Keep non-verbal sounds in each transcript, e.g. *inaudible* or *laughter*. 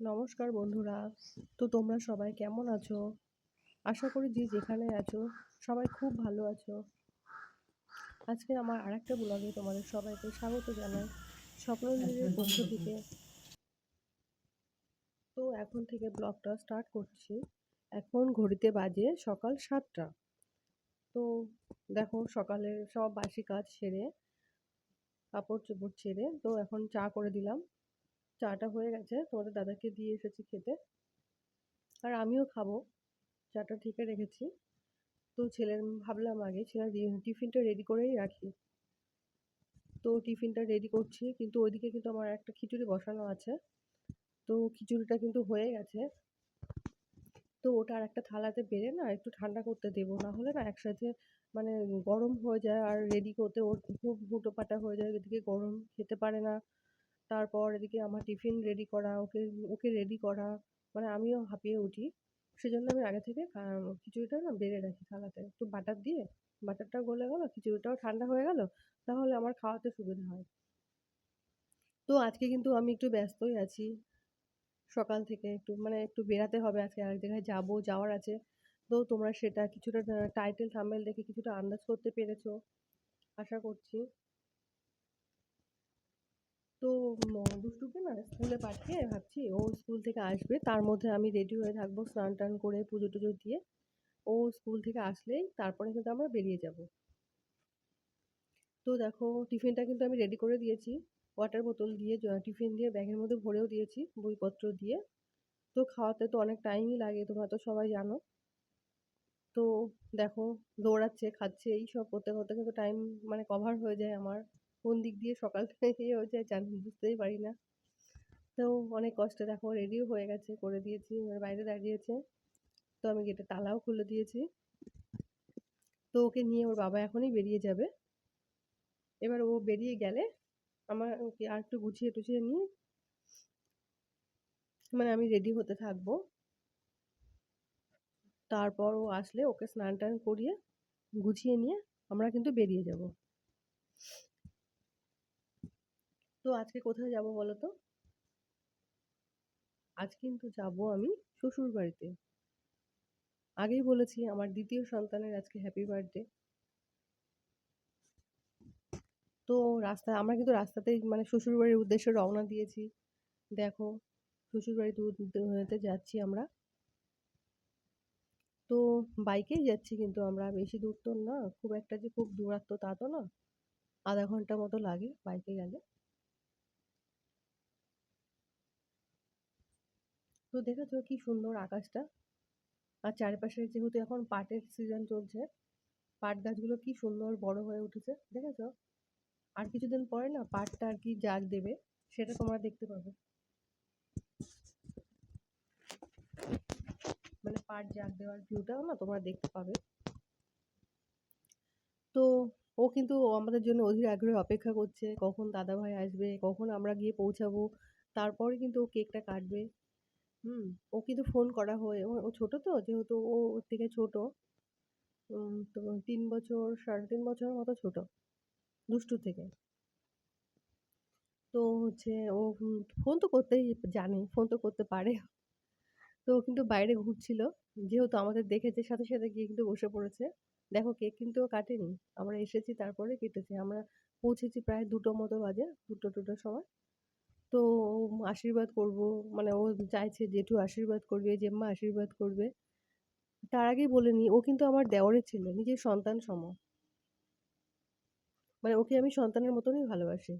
নমস্কার বন্ধুরা। তো তোমরা সবাই কেমন আছো? আশা করি যে যেখানে আছো, সবাই খুব ভালো আছো। আজকে আমার আরেকটা ব্লগে তোমাদের সবাইকে স্বাগত জানাই। স্বপ্ননীলের পক্ষ থেকে। তো এখন থেকে ব্লগটা স্টার্ট করছি। এখন ঘড়িতে বাজে সকাল সাতটা। তো দেখো সকালে সব বাসি কাজ সেরে, কাপড় চোপড় ছেড়ে, তো এখন চা করে দিলাম। চাটা হয়ে গেছে, তোমাদের দাদাকে দিয়ে এসেছি খেতে। আর আমিও খাব, চাটা ঠিকে রেখেছি। তো ছেলের, ভাবলাম আগে ছেলের টিফিনটা রেডি করেই রাখি। তো টিফিনটা রেডি করছি, কিন্তু ওইদিকে কিন্তু আমার একটা খিচুড়ি বসানো আছে। তো খিচুড়িটা কিন্তু হয়ে গেছে। তো ওটা আর একটা থালাতে বেড়ে না একটু ঠান্ডা করতে দেবো, না হলে না একসাথে মানে গরম হয়ে যায় আর রেডি করতে ওর খুব হুটো পাটা হয়ে যায়, এদিকে গরম খেতে পারে না। তারপর এদিকে আমার টিফিন রেডি করা, ওকে ওকে রেডি করা মানে আমিও হাঁপিয়ে উঠি। সেজন্য আমি আগে থেকে খিচুড়িটা না বেড়ে রাখি থালাতে। একটু বাটার দিয়ে বাটারটা গলে গেলো, খিচুড়িটাও ঠান্ডা হয়ে গেল, তাহলে আমার খাওয়াতে সুবিধা হয়। তো আজকে কিন্তু আমি একটু ব্যস্তই আছি। সকাল থেকে একটু মানে একটু বেরাতে হবে আজকে, আরেক জায়গায় যাব, যাওয়ার আছে। তো তোমরা সেটা কিছুটা টাইটেল থাম্বেল দেখে কিছুটা আন্দাজ করতে পেরেছ, আশা করছি। তো দুষ্টুকে না স্কুলে পাঠিয়ে ভাবছি, ও স্কুল থেকে আসবে। তার মধ্যে আমি রেডি হয়ে থাকব স্নান টান করে পুজো টুজো দিয়ে। ও স্কুল থেকে আসলেই তারপরে কিন্তু আমরা বেরিয়ে যাব। তো দেখো, টিফিনটা কিন্তু আমি রেডি করে দিয়েছি। ওয়াটার বোতল দিয়ে টিফিন দিয়ে ব্যাগের মধ্যে ভরেও দিয়েছি বইপত্র দিয়ে। তো খাওয়াতে তো অনেক টাইমই লাগে, তোমরা তো সবাই জানো। তো দেখো, দৌড়াচ্ছে, খাচ্ছে, এই সব করতে করতে কিন্তু টাইম মানে কভার হয়ে যায় আমার। কোন দিক দিয়ে সকাল *laughs* থেকে হয়ে যায় জানি, বুঝতেই পারি না। তো অনেক কষ্টে দেখো রেডিও হয়ে গেছে, করে দিয়েছি বাইরে দাঁড়িয়েছে। তো আমি গেটে তালাও খুলে দিয়েছি। তো ওকে নিয়ে ওর বাবা এখনই বেরিয়ে যাবে। এবার ও বেরিয়ে গেলে আমার ওকে আর একটু গুছিয়ে টুছিয়ে নিয়ে মানে আমি রেডি হতে থাকব। তারপর ও আসলে ওকে স্নান টান করিয়ে গুছিয়ে নিয়ে আমরা কিন্তু বেরিয়ে যাব। তো আজকে কোথায় যাব বলো তো আজ কিন্তু যাব আমি শ্বশুর বাড়িতে। আগেই বলেছি আমার দ্বিতীয় সন্তানের আজকে হ্যাপি বার্থডে তো রাস্তায় আমরা কিন্তু রাস্তাতেই মানে শ্বশুর বাড়ির উদ্দেশ্যে রওনা দিয়েছি। দেখো, শ্বশুর বাড়িতে যাচ্ছি আমরা। তো বাইকেই যাচ্ছি কিন্তু আমরা, বেশি দূর তো না, খুব একটা যে খুব দূরত্ব তা তো না। আধা ঘণ্টা মতো লাগে বাইকে গেলে। তো দেখেছ কি সুন্দর আকাশটা? আর চারিপাশে যেহেতু এখন পাটের সিজন চলছে, পাট গাছগুলো কি সুন্দর বড় হয়ে উঠেছে, দেখেছ? আর কিছুদিন পরে না পাটটা আর কি জাগ দেবে, সেটা তোমরা দেখতে পাবে। মানে পাট জাগ দেওয়ার ভিউটাও না তোমরা দেখতে পাবে। তো ও কিন্তু আমাদের জন্য অধীর আগ্রহে অপেক্ষা করছে, কখন দাদা ভাই আসবে, কখন আমরা গিয়ে পৌঁছাবো, তারপরে কিন্তু ও কেকটা কাটবে। হুম, ও কিন্তু ফোন করা হয়, ও ছোটো তো যেহেতু ও ওর থেকে ছোটো তো তিন বছর, সাড়ে তিন বছরের মতো ছোটো, দুষ্টু থেকে। তো হচ্ছে ও ফোন তো করতেই জানে ফোন তো করতে পারে। তো ও কিন্তু বাইরে ঘুরছিল, যেহেতু আমাদের দেখেছে, সাথে সাথে গিয়ে কিন্তু বসে পড়েছে। দেখো কেক কিন্তু ও কাটেনি, আমরা এসেছি তারপরে কেটেছে, আমরা পৌঁছেছি প্রায় দুটো মতো বাজে, দুটো, দুটোর সময়। তো আশীর্বাদ করব। মানে ও চাইছে জেঠু আশীর্বাদ করবে, জেম্মা আশীর্বাদ করবে। তার আগেই বলে নি, ও কিন্তু আমার দেওরের ছিল, নিজের সন্তান সম। মানে ওকে আমি সন্তানের মতনই ভালোবাসি।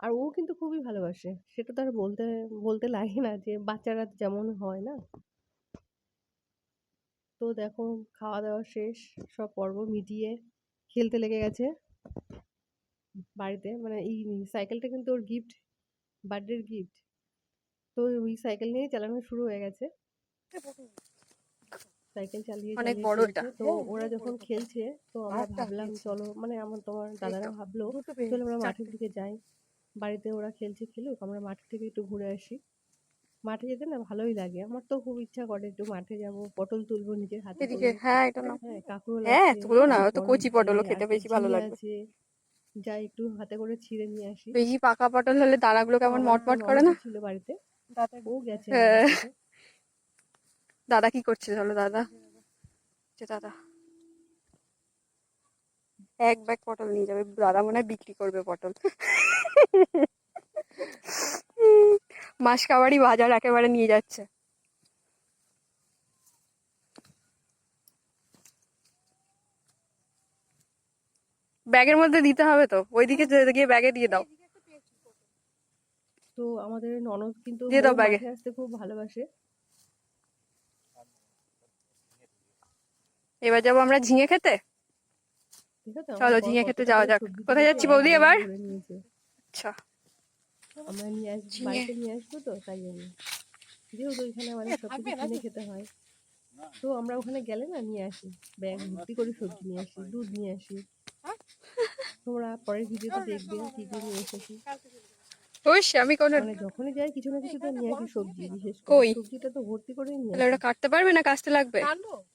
আর ও কিন্তু খুবই ভালোবাসে। সেটা তো আর বলতে বলতে লাগে না যে বাচ্চারা যেমন হয় না। তো দেখো, খাওয়া দাওয়া শেষ, সব পর্ব মিটিয়ে খেলতে লেগে গেছে। বাড়িতে। মানে এই সাইকেলটা কিন্তু ওর গিফট বার্থডের গিফট তো ওই সাইকেল নিয়েই চালানো শুরু হয়ে গেছে। সাইকেল চালিয়ে অনেক বড় এটা। তো ওরা যখন খেলছে তো আমরা ভাবলাম চলো মানে আমার তোমার দাদারা ভাবলো চলো আমরা মাঠের দিকে যাই। বাড়িতে ওরা খেলছে খেলুক আমরা মাঠ থেকে একটু ঘুরে আসি। মাঠে যেতে না ভালোই লাগে। আমার তো খুব ইচ্ছা করে একটু মাঠে যাব পটল তুলবো নিজের হাতে হ্যাঁ এটা না হ্যাঁ কাকুরো হ্যাঁ আছে, তুলো না তো কচি পটল খেতে বেশি ভালো লাগে। যাই একটু হাতে করে ছিঁড়ে নিয়ে আসি। বেশি পাকা পটল হলে দানাগুলো কেমন মটমট করে না? ছিল বাড়িতে ও গেছে হ্যাঁ। দাদা কি করছে চলো দাদা? যে দাদা। এক ব্যাগ পটল নিয়ে যাবে দাদা মনে হয় বিক্রি করবে পটল। মাসকাবাড়ি বাজার একেবারে নিয়ে যাচ্ছে ব্যাগের মধ্যে দিতে হবে তো ওইদিকে গিয়ে ব্যাগে দিয়ে দাও তো আমাদের ননদ কিন্তু দিয়ে দাও ব্যাগে। আসতে খুব ভালোবাসে এবার যাব আমরা ঝিঙে খেতে চলো, ঝিঙে খেতে যাওয়া যাক। কোথায় যাচ্ছি বৌদি এবার? আচ্ছা আমরা নিয়ে আস বাড়িতে নিয়ে আসব তো তাই জন্য। যেহেতু এখানে আমাদের সব কিছু কিনে খেতে হয়। তো আমরা ওখানে গেলে না নিয়ে আসি ব্যাগ ভর্তি করে সবজি নিয়ে আসি দুধ নিয়ে আসি। তোমরা পরের ভিডিওতে দেখবে কি কি নিয়ে এসেছি। ওইস আমি কোনো মানে যখনই যাই কিছু না কিছু তো নিয়ে আসি সবজি বিশেষ করে সবজিটা তো ভর্তি করে নিয়ে তাহলে ওটা কাটতে পারবে না কাটতে লাগবে?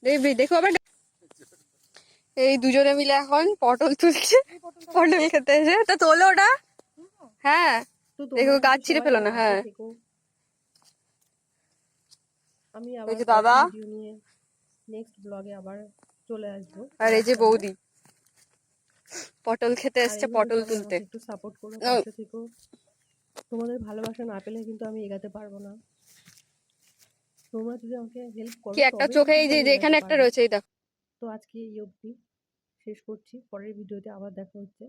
দেখবি দেখো আবার এই দুজনে মিলে এখন পটল তুলছে। পটল খেতে এসে। তা তোলো ওটা। হ্যাঁ। দেখো, গাছ ছিঁড়ে ফেলো না, হ্যাঁ। আমি আবার দাদা। নেক্সট ব্লগে আবার চলে আসব। আর এই যে বৌদি। পটল খেতে এসছে পটল তুলতে। একটু সাপোর্ট করো পাশে থেকো। তোমাদের ভালোবাসা না পেলে কিন্তু আমি এগাতে পারব না। তোমরা যদি আমাকে হেল্প করো কি একটা চোখে এই যে এখানে একটা। রয়েছে এই দেখো। তো আজকে এই অবধি শেষ করছি। পরের ভিডিওতে আবার দেখা হচ্ছে।